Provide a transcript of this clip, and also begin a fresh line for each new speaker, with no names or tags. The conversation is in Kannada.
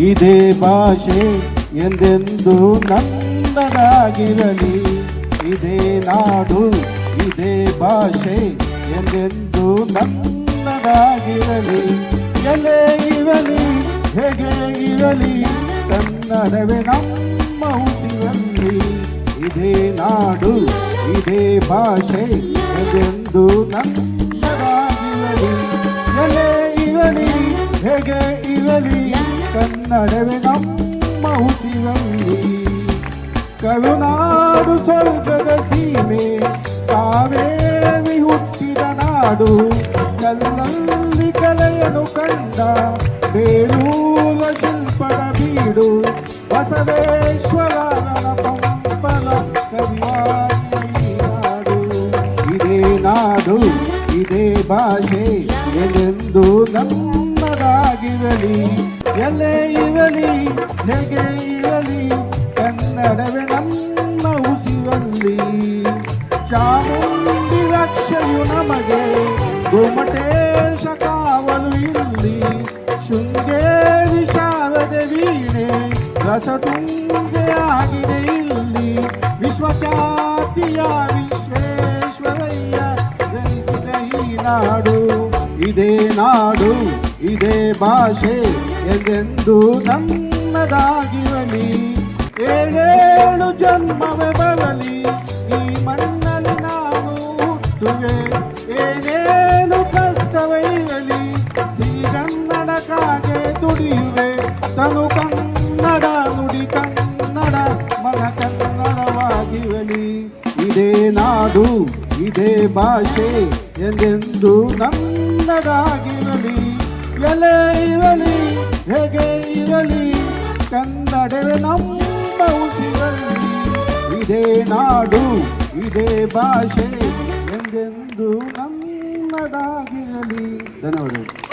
ಇದೇ ಭಾಷೆ ಎಂದೆಂದು ನನ್ನದಾಗಿರಲಿ. ಇದೇ ನಾಡು, ಇದೇ ಭಾಷೆ ಎಂದೆಂದು ನನ್ನದಾಗಿರಲಿ. ಎಲ್ಲೇ ಇರಲಿ, ಹೇಗೆ ಇರಲಿ, ಕನ್ನಡವೇ ನಮ್ಮ ಉಸಿರಲ್ಲಿ ಇದೇ ನಾಡು, ಇದೇ ಭಾಷೆ ಎಂದೆಂದು ನನ್ನದಾಗಿರಲಿ. ಎಲ್ಲೇ ಇರಲಿ, ಹೇಗೆ ಇರಲಿ ಕನ್ನಡವೇ ನಮ್ಮ ಉಸಿರಲ್ಲಿ ಕರುನಾಡು ಸ್ವರ್ಗದ ಸೀಮೆ ಕಾವೇರಿ ಹುಟ್ಟಿದ ನಾಡು ಕಲ್ಲಲ್ಲಿ ಕಲೆಯನ್ನು ಕಂಡ ಬೇರೂರ ಶಿಲ್ಪದ ಬೀಡು ಬಸವೇಶ್ವರನ ಪಂಪನ ಕವಿವಾಣಿ ನಾಡು ಇದೇ ನಾಡು ಇದೇ ಭಾಷೆ ಎಲ್ಲೆಂದು ನಮ್ಮದಾಗಿರಲಿ ಎಲ್ಲೇ ಇರಲಿ ಹೇಗೆ ಇರಲಿ, ಕನ್ನಡವೇ ನಮ್ಮ ಉಸಿರಲ್ಲಿ. ಚಾಮುಂಡಿ ರಕ್ಷೆಯು ನಮಗೆ ಗೋಮಟೇಶ ಕಾವಲು ಇಲ್ಲಿ. ಶೃಂಗೇರಿ ಶಾರದೆ ವೀಣೆ ರಸತುಂಗೆ ಆಗಿದೆ ಇಲ್ಲಿ. ವಿಶ್ವಖ್ಯಾತಿಯ ವಿಶ್ವೇಶ್ವರಯ್ಯ, ಜನಿಸಿದ ಈ ನಾಡು, ಇದೇ ನಾಡು, ಇದೇ ಭಾಷೆ. ಎಂದೆಂದು ನನ್ನದಾಗಿರಲಿ? ಏಳೇಳು ಜನ್ಮವೇ ಬರಲಿ. ಈ ಮಣ್ಣಲ್ಲಿ ನಾನು ಹುಟ್ಟುವೆ. ಏನೇನು ಕಷ್ಟವೇ ಇರಲಿ. ಸಿರಿಗನ್ನಡಕ್ಕಾಗೆ ದುಡಿಯುವೆ. ತನು ಕನ್ನಡ ನುಡಿ ಕನ್ನಡ ಮನ ಕನ್ನಡವಾಗಿರಲಿ. ಇದೇ ನಾಡು, ಇದೇ ಭಾಷೆ, ಎಂದೆಂದು ನನ್ನದಾಗಿರಲಿ. ಎಲೆ ಇರಲಿ ಕನ್ನಡವೇ ನಮ್ಮ ಉಸಿರಲ್ಲಿ ಇದೇ ನಾಡು ಇದೇ ಭಾಷೆ ಎಂದೆಂದು ನನ್ನದಾಗಿರಲಿ. ಧನ್ಯವಾದಗಳು.